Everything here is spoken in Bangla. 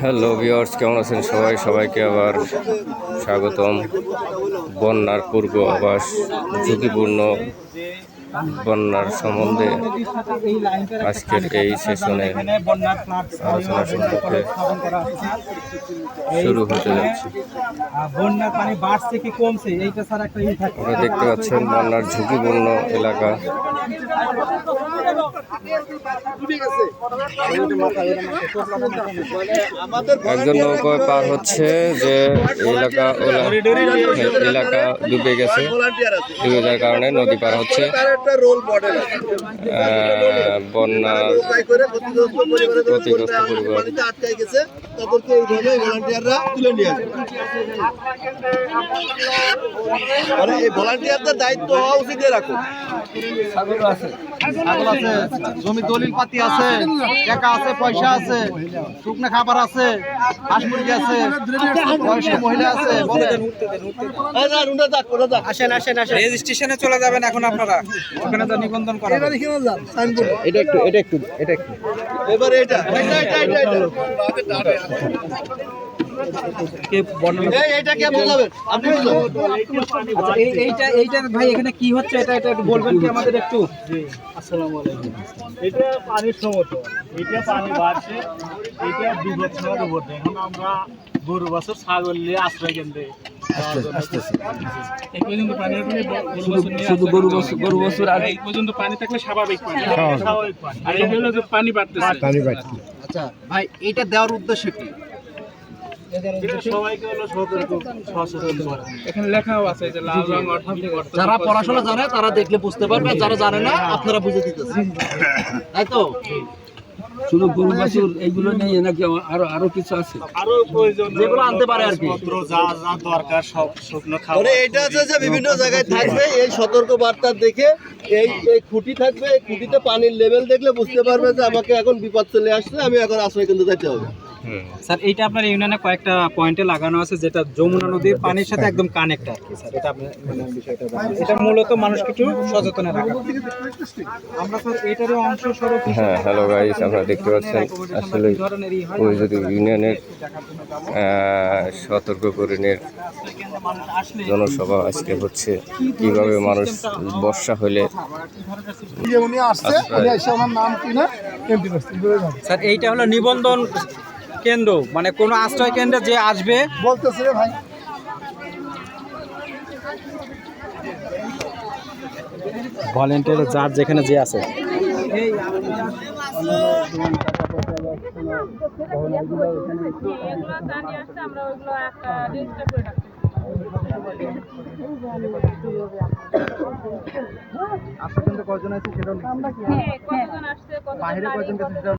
হ্যালো ভিওর্স কেমন আছেন সবাই? সবাইকে আবার স্বাগতম। বন্যার পূর্ব আবাস ঝুঁকিপূর্ণ বন্যার সম্বন্ধে আজকের এই সেশনে আলোচনা সম্পর্কে শুরু হতে যাচ্ছে। বন্যার পানি বাড়ছে কি কমছে এইটা স্যার একটা ই থাকে আপনারা দেখতে পাচ্ছেন বন্যার ঝুঁকিপূর্ণ এলাকা। একজন নৌকায় পার হচ্ছে যে এলাকা এলাকা ডুবে গেছে। ডুবে যাওয়ার কারণে নদী পার হচ্ছে। আহ, বন্যার ক্ষতিগ্রস্ত পরিবার আটকাই গেছে। তাদেরকে এইভাবে ভলান্টিয়াররা তুলে নিয়ে আসবে মানে এই ভলান্টিয়ারদের দায়িত্ব হওয়া উচিত এরকম। ছাগল আছে জমি দলিল পাতি আছে টাকা আছে পয়সা আছে শুকনো খাবার আছে হাঁস মুরগি আছে বয়স্ক মহিলা আছে। আসেন আসেন আসেন। রেজিস্ট্রেশনে চলে যাবেন এখন আপনারা। ওখানে তো নিবন্ধন করা এটা একটু এটা একটু এটা একটু। এবারে এটা। এটা এটা এটা কে বর্ণনা এই এইটা কে বোঝাবেন আপনি আচ্ছা এই এইটা এইটা ভাই এখানে কি হচ্ছে? এটা এটা একটু বলবেন কি আমাদের একটু? এটা পানির সমতল। এটা পানি বাড়ছে। এটা সময় এখন আমরা গরু বছর ছাগল নিয়ে আশ্রয় কেন্দ্রে এই পর্যন্ত পানি উঠলে শুধু গরু বছর গরু বছর আর এই পর্যন্ত পানি থাকলে স্বাভাবিক পানি। স্বাভাবিক। পানি। আর এই হলো যে পানি বাড়তেছে। আচ্ছা ভাই এইটা দেওয়ার উদ্দেশ্য কি? এটা যারা পড়াশোনা জানে তারা দেখলে বুঝতে পারবে যারা জানে না আপনারা বুঝে দিতেছেন। তাই তো? শুধু গরু বাছুর এইগুলো নেই নাকি আরও আরও কিছু আছে আরও প্রয়োজন যেগুলো আনতে পারে আর কি। পত্র যা যা দরকার সব শুকনো খাবার মানে এটা আছে যে বিভিন্ন জায়গায় থাকবে এই সতর্ক বার্তা দেখে এই এই খুঁটি থাকবে এই খুঁটিতে পানির লেভেল দেখলে বুঝতে পারবে যে আমাকে এখন বিপদ চলে আসছে আমি এখন আশ্রয় কেন্দ্রে যেতে হবে। স্যার এইটা আপনার ইউনিয়নে কয়েকটা পয়েন্টে লাগানো আছে যেটা যমুনা নদীর পানির সাথে একদম কানেক্ট আর কি স্যার। এটা আপনি মানে বিষয়টা এটা মূলত মানুষকে একটু সচেতন রাখা আমরা স্যার এটারও অংশ স্বরূপ হ্যাঁ হ্যালো গাইস আপনারা দেখতে পাচ্ছেন আসলে ওই যদি ইউনিয়নের সতর্ক মানুষ আসলে জনসভা আজকে হচ্ছে কীভাবে মানুষ বর্ষা হলে আশ্রয় স্যার এইটা হলো নিবন্ধন কেন্দ্র মানে কোনো আশ্রয় কেন্দ্রে যে আসবে। বলতেছে রে ভাই। ভলেন্টিয়ার যার যেখানে যে আছে। আসছে কজন আছে সেটা হ্যাঁ কতজন